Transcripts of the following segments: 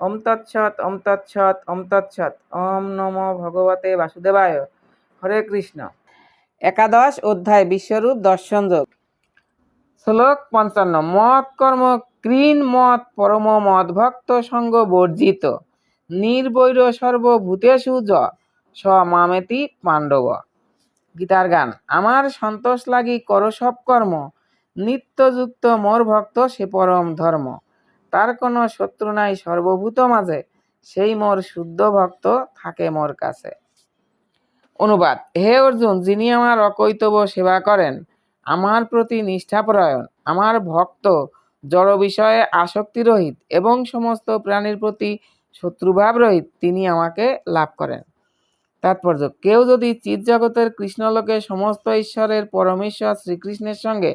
ওম তৎসৎ ওম তৎসৎ ওম তৎসৎ। ওম নমো ভগবতে বাসুদেবায়। হরে কৃষ্ণ। একাদশ অধ্যায়, বিশ্বরূপ দর্শন যোগ। শ্লোক পঞ্চান্ন। মত কর্ম ক্রীন মত পরম মত ভক্ত সঙ্গ বর্জিত। নির্বৈর সর্বভূতেষু য স মামেতি পাণ্ডব। গীতার গান। আমার সন্তোষ লাগি কর সব কর্ম। নিত্যযুক্ত মোর ভক্ত সে পরম ধর্ম। তার কোনো শত্রু নাই সর্বভূত মাঝে। সেই মোর শুদ্ধ ভক্ত থাকে মোর কাছে। অনুবাদ, হে অর্জুন, যিনি আমার অকৈতব সেবা করেন, আমার প্রতি নিষ্ঠাপরায়ণ, আমার ভক্ত, জড় বিষয়ে আসক্তি রহিত এবং সমস্ত প্রাণীর প্রতি শত্রুভাব রহিত, তিনি আমাকে লাভ করেন। তাৎপর্য, কেউ যদি চিৎজগতের কৃষ্ণলোকে সমস্ত ঈশ্বরের পরমেশ্বর শ্রীকৃষ্ণের সঙ্গে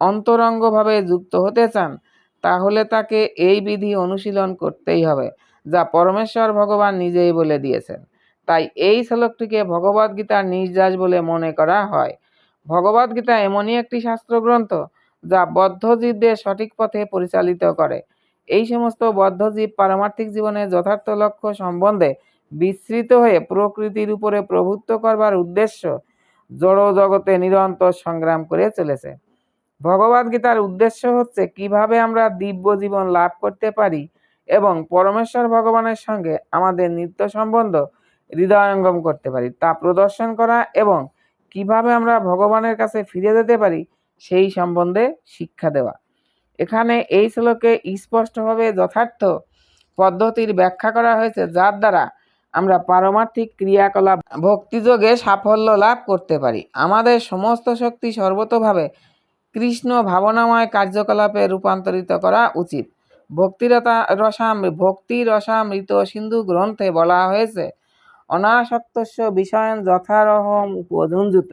অন্তরঙ্গভাবে যুক্ত হতে চান তাহলে তাকে এই বিধি অনুশীলন করতেই হবে, যা পরমেশ্বর ভগবান নিজেই বলে দিয়েছেন। তাই এই শ্লোকটিকে ভগবদ্গীতার নির্যাস বলে মনে করা হয়। ভগবদ্গীতা এমনই একটি শাস্ত্রগ্রন্থ, যা বদ্ধজীবদের সঠিক পথে পরিচালিত করে। এই সমস্ত বদ্ধজীব পারমার্থিক জীবনের যথার্থ লক্ষ্য সম্বন্ধে বিস্তৃত হয়ে প্রকৃতির উপরে প্রভুত্ব করবার উদ্দেশ্য জড় জগতে নিরন্তর সংগ্রাম করে চলেছে। ভগবদ্গীতার উদ্দেশ্য হচ্ছে কীভাবে আমরা দিব্য জীবন লাভ করতে পারি এবং পরমেশ্বর ভগবানের সঙ্গে আমাদের নিত্য সম্বন্ধ হৃদয়ঙ্গম করতে পারি, তা প্রদর্শন করা এবং কীভাবে আমরা ভগবানের কাছে ফিরে যেতে পারি সেই সম্বন্ধে শিক্ষা দেওয়া। এখানে এই শ্লোকে স্পষ্টভাবে যথার্থ পদ্ধতির ব্যাখ্যা করা হয়েছে, যার দ্বারা আমরা পারমার্থিক ক্রিয়াকলাপ, ভক্তিযোগে সাফল্য লাভ করতে পারি। আমাদের সমস্ত শক্তি সর্বতভাবে কৃষ্ণ ভাবনাময় কার্যকলাপে রূপান্তরিত করা উচিত। ভক্তিরতা রসাম, ভক্তি রসামৃত সিন্ধু গ্রন্থে বলা হয়েছে, অনাসক্তস্য বিষয়ন যথারহম উপধুঞ্জুত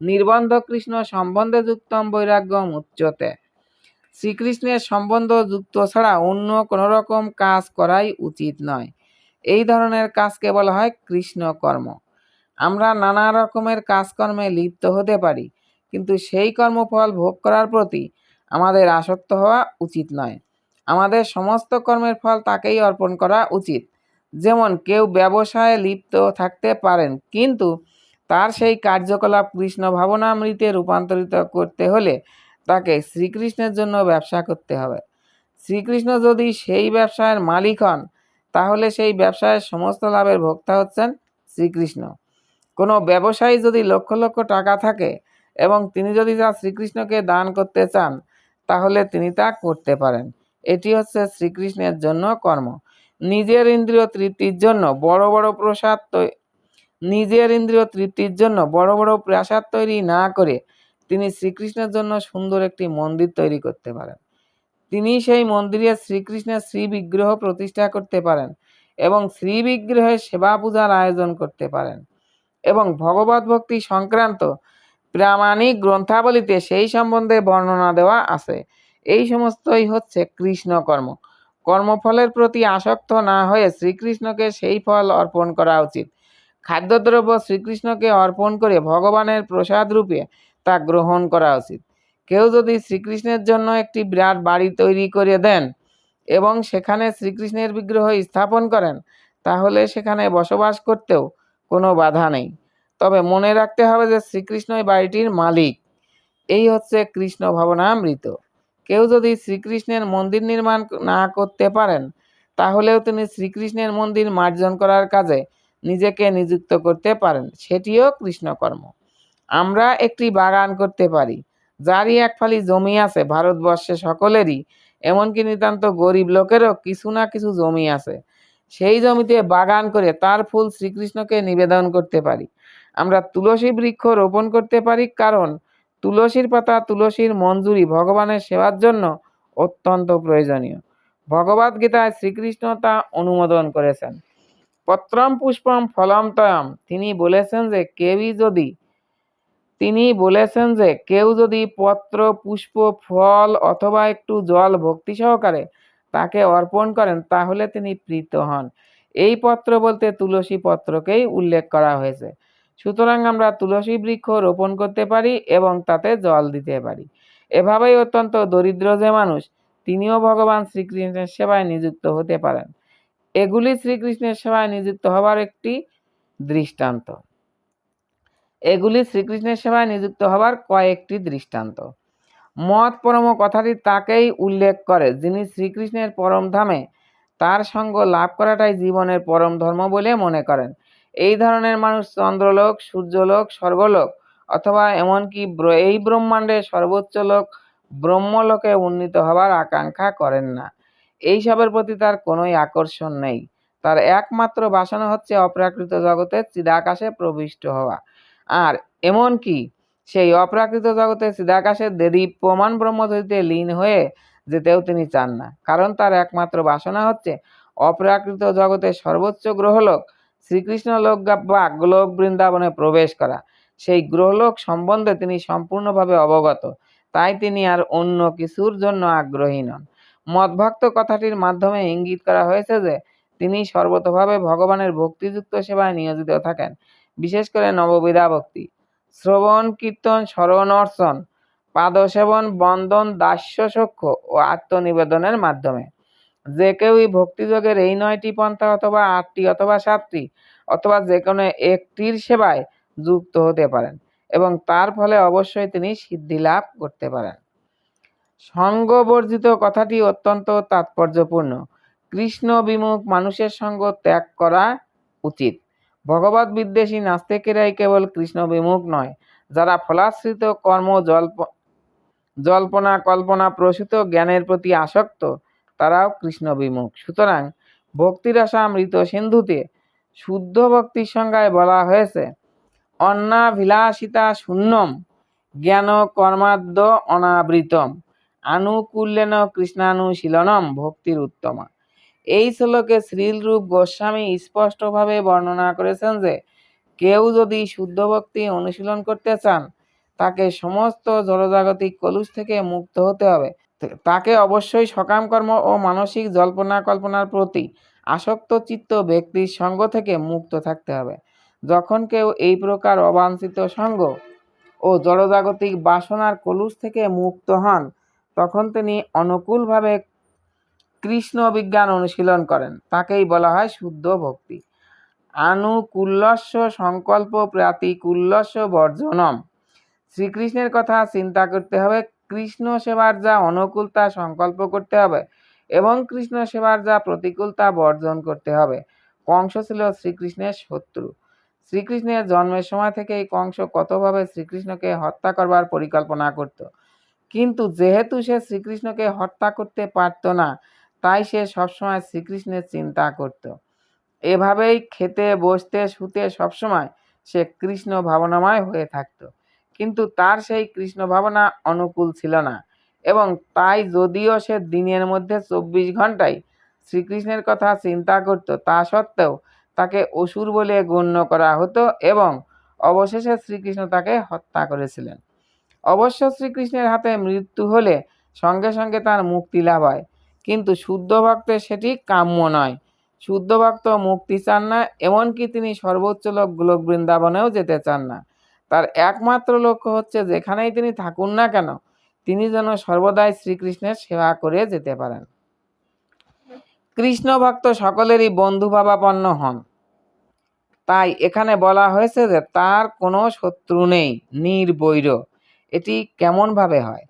নির্বন্ধ কৃষ্ণ সম্বন্ধে যুক্তম বৈরাগ্যম উচ্চতে। শ্রীকৃষ্ণের সম্বন্ধ যুক্ত ছাড়া অন্য কোনো রকম কাজ করাই উচিত নয়। এই ধরনের কাজকে বলা হয় কৃষ্ণ কর্ম আমরা নানা রকমের কাজকর্মে লিপ্ত হতে পারি কিন্তু সেই কর্মফল ভোগ করার প্রতি আমাদের আসক্ত হওয়া উচিত নয়। আমাদের সমস্ত কর্মের ফল তাকেই অর্পণ করা উচিত। যেমন কেউ ব্যবসায়ে লিপ্ত থাকতে পারেন, কিন্তু তার সেই কার্যকলাপ কৃষ্ণ ভাবনামৃতে রূপান্তরিত করতে হলে তাকে শ্রীকৃষ্ণের জন্য ব্যবসা করতে হবে। শ্রীকৃষ্ণ যদি সেই ব্যবসায়ের মালিক হন, তাহলে সেই ব্যবসায়ের সমস্ত লাভের ভোক্তা হচ্ছেন শ্রীকৃষ্ণ। কোনো ব্যবসায়ী যদি লক্ষ লক্ষ টাকা থাকে এবং তিনি যদি তা শ্রীকৃষ্ণকে দান করতে চান, তাহলে তিনি তা করতে পারেন। এটি হচ্ছে শ্রীকৃষ্ণের জন্য কর্ম। নিজের ইন্দ্রিয় তৃপ্তির জন্য বড় বড় প্রসাদ নিজের ইন্দ্রিয় তৃপ্তির জন্য বড় বড় প্রাসাদ তৈরি না করে তিনি শ্রীকৃষ্ণের জন্য সুন্দর একটি মন্দির তৈরি করতে পারেন। তিনি সেই মন্দিরে শ্রীকৃষ্ণের শ্রী বিগ্রহ প্রতিষ্ঠা করতে পারেন এবং শ্রী বিগ্রহের সেবা পূজার আয়োজন করতে পারেন। এবং ভগবত ভক্তি সংক্রান্ত প্রামাণিক গ্রন্থাবলীতে সেই সম্বন্ধে বর্ণনা দেওয়া আছে। এই সমস্তই হচ্ছে কৃষ্ণকর্ম কর্মফলের প্রতি আসক্ত না হয়ে শ্রীকৃষ্ণকে সেই ফল অর্পণ করা উচিত। খাদ্যদ্রব্য শ্রীকৃষ্ণকে অর্পণ করে ভগবানের প্রসাদ রূপে তা গ্রহণ করা উচিত। কেউ যদি শ্রীকৃষ্ণের জন্য একটি বিরাট বাড়ি তৈরি করে দেন এবং সেখানে শ্রীকৃষ্ণের বিগ্রহ স্থাপন করেন, তাহলে সেখানে বসবাস করতেও কোনো বাধা নেই। তবে মনে রাখতে হবে যে শ্রীকৃষ্ণই বাড়িটির মালিক। এই হচ্ছে কৃষ্ণ ভাবনামৃত। কেউ যদি শ্রীকৃষ্ণের মন্দির নির্মাণ না করতে পারেন, তাহলেও তিনি শ্রীকৃষ্ণের মন্দির মার্জন করার কাজে নিজেকে নিযুক্ত করতে পারেন। সেটিও কৃষ্ণকর্ম। আমরা একটি বাগান করতে পারি, যারই এক ফালি জমি আছে ভারতবর্ষে সকলেরই, এমনকি নিতান্ত গরিব লোকেরও কিছু না কিছু জমি আছে। সেই জমিতে বাগান করে তার ফুল শ্রীকৃষ্ণকে নিবেদন করতে পারি। আমরা তুলসী বৃক্ষ রোপণ করতে পারি, কারণ তুলসীর পাতা তুলসীর মঞ্জুরি ভগবানের সেবার জন্য অত্যন্ত প্রয়োজনীয়। ভগবদ্গীতায় শ্রীকৃষ্ণ তা অনুমোদন করেছেন। পত্রম পুষ্পম ফলম তয়ম। তিনি বলেছেন যে কেউই যদি, তিনি বলেছেন যে কেউ যদি পত্র, পুষ্প, ফল অথবা একটু জল ভক্তি সহকারে তাকে অর্পণ করেন, তাহলে তিনি প্রীত হন। এই পত্র বলতে তুলসী পত্রকেই উল্লেখ করা হয়েছে। সুতরাং আমরা তুলসী বৃক্ষ রোপণ করতে পারি এবং তাতে জল দিতে পারি। এভাবেই অত্যন্ত দরিদ্র যে মানুষ, তিনিও ভগবান শ্রীকৃষ্ণের সেবায় নিযুক্ত হতে পারেন। এগুলি শ্রীকৃষ্ণের সেবায় নিযুক্ত হবার একটি দৃষ্টান্ত। এগুলি শ্রীকৃষ্ণের সেবায় নিযুক্ত হবার কয়েকটি দৃষ্টান্ত। মত পরম কথাটি তাকেই উল্লেখ করে, যিনি শ্রীকৃষ্ণের পরম ধামে তার সঙ্গ লাভ করাটাই জীবনের পরম ধর্ম বলে মনে করেন। এই ধরনের মানুষ চন্দ্রলোক, সূর্যলোক, স্বর্গলোক অথবা এমনকি এই ব্রহ্মাণ্ডের সর্বোচ্চ লোক ব্রহ্মলোকে উন্নীত হবার আকাঙ্ক্ষা করেন না। এইসবের প্রতি তার কোনোই আকর্ষণ নেই। তার একমাত্র বাসনা হচ্ছে অপ্রাকৃত জগতে চিদাকাশে প্রবিষ্ট হওয়া। আর এমনকি সেই অপ্রাকৃত জগতের চিদাকাশের দেদীপ্যমান ব্রহ্মজ্যোতিতে লীন হয়ে যেতেও তিনি চান না। কারণ তার একমাত্র বাসনা হচ্ছে অপ্রাকৃত জগতের সর্বোচ্চ গ্রহলোক শ্রীকৃষ্ণ লোক বা গোলক বৃন্দাবনে প্রবেশ করা। সেই গ্রহলোক সম্বন্ধে তিনি সম্পূর্ণভাবে অবগত। তাই তিনি আর অন্য কিছুর জন্য আগ্রহী নন। মদভক্ত কথাটির মাধ্যমে ইঙ্গিত করা হয়েছে যে, তিনি সর্বতভাবে ভগবানের ভক্তিযুক্ত সেবায় নিয়োজিত থাকেন, বিশেষ করে নববিধা ভক্তি। শ্রবণ, কীর্তন, স্মরণ, অর্চন, পাদসেবন, বন্দন, দাস্য সখ্য ও আত্মনিবেদনের মাধ্যমে। যে কেউই ভক্তিযোগের এই নয়টি পন্থা অথবা আটটি অথবা সাতটি অথবা যে কোনো একটির সেবায় যুক্ত হতে পারেন এবং তার ফলে অবশ্যই তিনি সিদ্ধি লাভ করতে পারেন। সঙ্গবর্জিত কথাটি অত্যন্ত তাৎপর্যপূর্ণ। কৃষ্ণ বিমুখ মানুষের সঙ্গ ত্যাগ করা উচিত। ভগবত বিদ্বেষী নাস্তিকেরাই কেবল কৃষ্ণ বিমুখ নয়, যারা ফলাশ্রিত কর্ম জল্প জল্পনা কল্পনা প্রসূত জ্ঞানের প্রতি আসক্ত তারাও কৃষ্ণ বিমুখ। সুতরাং ভক্তিরসামৃত সিন্ধুতে শুদ্ধ ভক্তির সংজ্ঞায় বলা হয়েছে, অন্নাভিলাষিতা শূন্যম, জ্ঞান কর্মাদ্য অনাবৃতম, আনুকূল্যেন কৃষ্ণানুশীলনম ভক্তির উত্তমা। এই শ্লোকে শ্রীলরূপ গোস্বামী স্পষ্টভাবে বর্ণনা করেছেন যে, কেউ যদি শুদ্ধ ভক্তি অনুশীলন করতে চান, তাকে সমস্ত জড়জাগতিক কলুষ থেকে মুক্ত হতে হবে। তাকে অবশ্যই সকাম কর্ম ও মানসিক জল্পনা কল্পনার প্রতি আসক্ত চিত্ত ব্যক্তির সঙ্গ থেকে মুক্ত থাকতে হবে। যখন কেউ এই প্রকার অবাঞ্ছিত সঙ্গ ও জড়জাগতিক বাসনার কলুষ থেকে মুক্ত হন, তখন তিনি অনুকূলভাবে কৃষ্ণ বিজ্ঞান অনুশীলন করেন। তাকেই বলা হয় শুদ্ধ ভক্তি। আনুকূল্যস্য সংকল্প প্রাতিকূল্যস্য বর্জনম। শ্রীকৃষ্ণের কথা চিন্তা করতে হবে কৃষ্ণ সেবার যা অনুকূলতা সংকল্প করতে হবে এবং কৃষ্ণ সেবার যা প্রতিকূলতা বর্জন করতে হবে। কংস ছিল শ্রীকৃষ্ণের শত্রু। শ্রীকৃষ্ণের জন্মের সময় থেকেই কংস কতভাবে শ্রীকৃষ্ণকে হত্যা করবার পরিকল্পনা করত। কিন্তু যেহেতু সে শ্রীকৃষ্ণকে হত্যা করতে পারত না, তাই সে সবসময় শ্রীকৃষ্ণের চিন্তা করত। এভাবেই খেতে, বসতে, শুতে সবসময় সে কৃষ্ণ ভাবনাময় হয়ে থাকত। কিন্তু তার সেই কৃষ্ণ ভাবনা অনুকূল ছিল না। এবং তাই যদিও সে দিনের মধ্যে চব্বিশ ঘন্টায় শ্রীকৃষ্ণের কথা চিন্তা করত, তা সত্ত্বেও তাকে অসুর বলে গণ্য করা হতো এবং অবশেষে শ্রীকৃষ্ণ তাকে হত্যা করেছিলেন। অবশ্য শ্রীকৃষ্ণের হাতে মৃত্যু হলে সঙ্গে সঙ্গে তার মুক্তি লাভ হয়, কিন্তু শুদ্ধ ভক্তের সেটি কাম্য নয়। শুদ্ধ ভক্ত মুক্তি চান না, এমনকি তিনি সর্বোচ্চ লোক গোলক বৃন্দাবনেও যেতে চান না। তার একমাত্র লক্ষ্য হচ্ছে যেখানেই তিনি থাকুন না কেন, তিনি যেন সর্বদাই শ্রীকৃষ্ণের সেবা করে যেতে পারেন। কৃষ্ণ ভক্ত সকলেরই বন্ধু ভাবাপন্ন হন। তাই এখানে বলা হয়েছে যে তার কোনো শত্রু নেই, নির্বৈর। এটি কেমনভাবে হয়?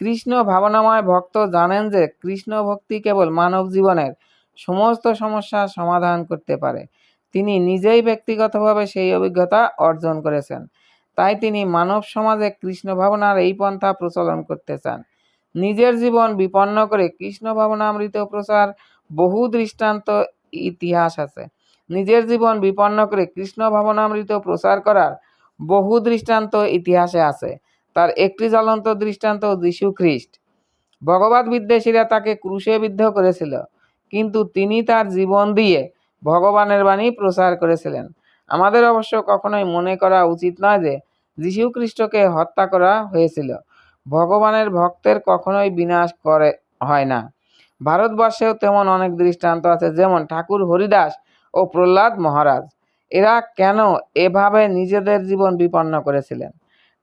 কৃষ্ণ ভাবনাময় ভক্ত জানেন যে কৃষ্ণ ভক্তি কেবল মানব জীবনের সমস্ত সমস্যার সমাধান করতে পারে। তিনি নিজেই ব্যক্তিগতভাবে সেই অভিজ্ঞতা অর্জন করেছেন। তাই তিনি মানব সমাজে কৃষ্ণ ভাবনার এই পন্থা প্রচলন করতে চান। নিজের জীবন বিপন্ন করে কৃষ্ণ ভাবনামৃত প্রচার বহু দৃষ্টান্ত ইতিহাস আছে। নিজের জীবন বিপন্ন করে কৃষ্ণ ভাবনামৃত প্রচার করার বহু দৃষ্টান্ত ইতিহাসে আছে। তার একটি জ্বলন্ত দৃষ্টান্ত যীশু খ্রিস্ট। ভগবত বিদ্বেষীরা তাকে ক্রুশে বিদ্ধ করেছিল, কিন্তু তিনি তার জীবন দিয়ে ভগবানের বাণী প্রচার করেছিলেন। আমাদের অবশ্য কখনোই মনে করা উচিত নয় যে যীশু খ্রিস্টকে হত্যা করা হয়েছিল। ভগবানের ভক্তের কখনোই বিনাশ করে, হয় না। ভারতবর্ষেও তেমন অনেক দৃষ্টান্ত আছে, যেমন ঠাকুর হরিদাস ও প্রহ্লাদ মহারাজ। এরা কেন এভাবে নিজেদের জীবন বিপন্ন করেছিলেন?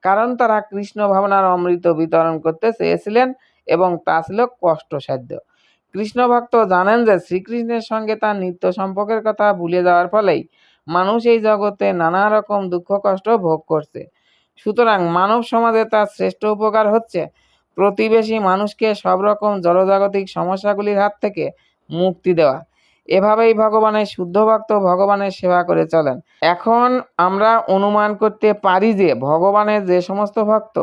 কারণ তারা কৃষ্ণ ভাবনার অমৃত বিতরণ করতে চেয়েছিলেন এবং তা ছিল কষ্টসাধ্য। কৃষ্ণ ভক্ত জানেন যে শ্রীকৃষ্ণের সঙ্গে তার নিত্য সম্পর্কের কথা ভুলে যাওয়ার ফলেই মানুষ এই জগতে নানা রকম দুঃখ কষ্ট ভোগ করছে। সুতরাং মানব সমাজে তার শ্রেষ্ঠ উপকার হচ্ছে প্রতিবেশী মানুষকে সব রকম জড়জাগতিক সমস্যাগুলির হাত থেকে মুক্তি দেওয়া। এভাবেই ভগবানের শুদ্ধ ভক্ত ভগবানের সেবা করে চলেন। এখন আমরা অনুমান করতে পারি যে ভগবানের যে সমস্ত ভক্ত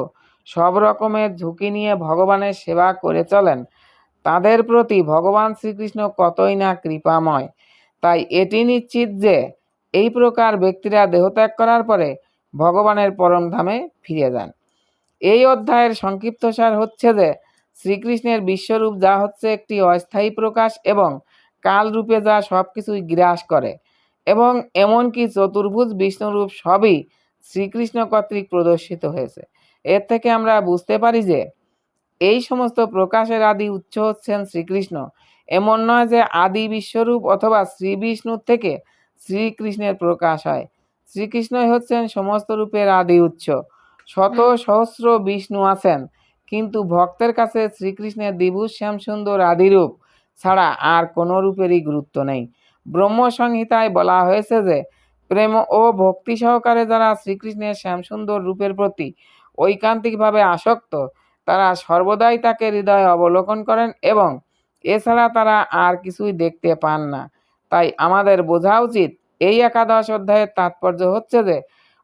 সব রকমের ঝুঁকি নিয়ে ভগবানের সেবা করে চলেন, তাদের প্রতি ভগবান শ্রীকৃষ্ণ কতই না কৃপাময়। তাই এটি নিশ্চিত যে এই প্রকার ব্যক্তিরা দেহত্যাগ করার পরে ভগবানের পরম ধামে ফিরে যান। এই অধ্যায়ের সংক্ষিপ্তসার হচ্ছে যে, শ্রীকৃষ্ণের বিশ্বরূপ যা হচ্ছে একটি অস্থায়ী প্রকাশ এবং কালরূপে যা সব কিছুই গ্রাস করে এবং এমনকি চতুর্ভুজ বিষ্ণুরূপ সবই শ্রীকৃষ্ণ কর্তৃক প্রদর্শিত হয়েছে। এর থেকে আমরা বুঝতে পারি যে, এই সমস্ত প্রকাশের আদি উৎস হচ্ছেন শ্রীকৃষ্ণ। এমন নয় যে আদি বিশ্বরূপ অথবা শ্রী বিষ্ণুর থেকে শ্রীকৃষ্ণের প্রকাশ হয়। শ্রীকৃষ্ণই হচ্ছেন সমস্ত রূপের আদি উৎস। শত সহস্র বিষ্ণু আছেন কিন্তু ভক্তের কাছে শ্রীকৃষ্ণের দ্বিভুজ শ্যামসুন্দর আদিরূপ ছাড়া আর কোনো রূপেরই গুরুত্ব নেই। ব্রহ্ম সংহিতায় বলা হয়েছে যে প্রেম ও ভক্তি সহকারে যারা শ্রীকৃষ্ণের শ্যামসুন্দর রূপের প্রতি ঐকান্তিকভাবে আসক্ত তারা সর্বদাই তাকে হৃদয়ে অবলোকন করেন এবং এছাড়া তারা আর কিছুই দেখতে পান না। তাই আমাদের বোঝা উচিত এই একাদশ অধ্যায়ের তাৎপর্য হচ্ছে যে,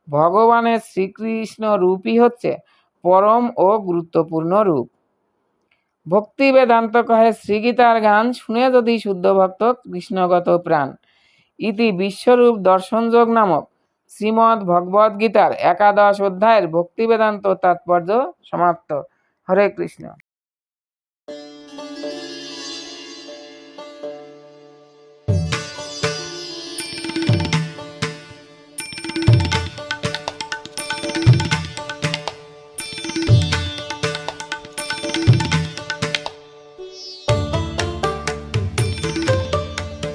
ভগবানের শ্রীকৃষ্ণ রূপই হচ্ছে পরম ও গুরুত্বপূর্ণ রূপ। ভক্তি বেদান্ত কহে, শ্রীগীতার গান শুনে যদি শুদ্ধ ভক্ত কৃষ্ণগত প্রাণ। ইতি বিশ্বরূপ দর্শনযোগ নামক শ্রীমদ্ ভগবদ গীতার একাদশ অধ্যায়ের ভক্তি বেদান্ত তাৎপর্য সমাপ্ত। হরে কৃষ্ণ।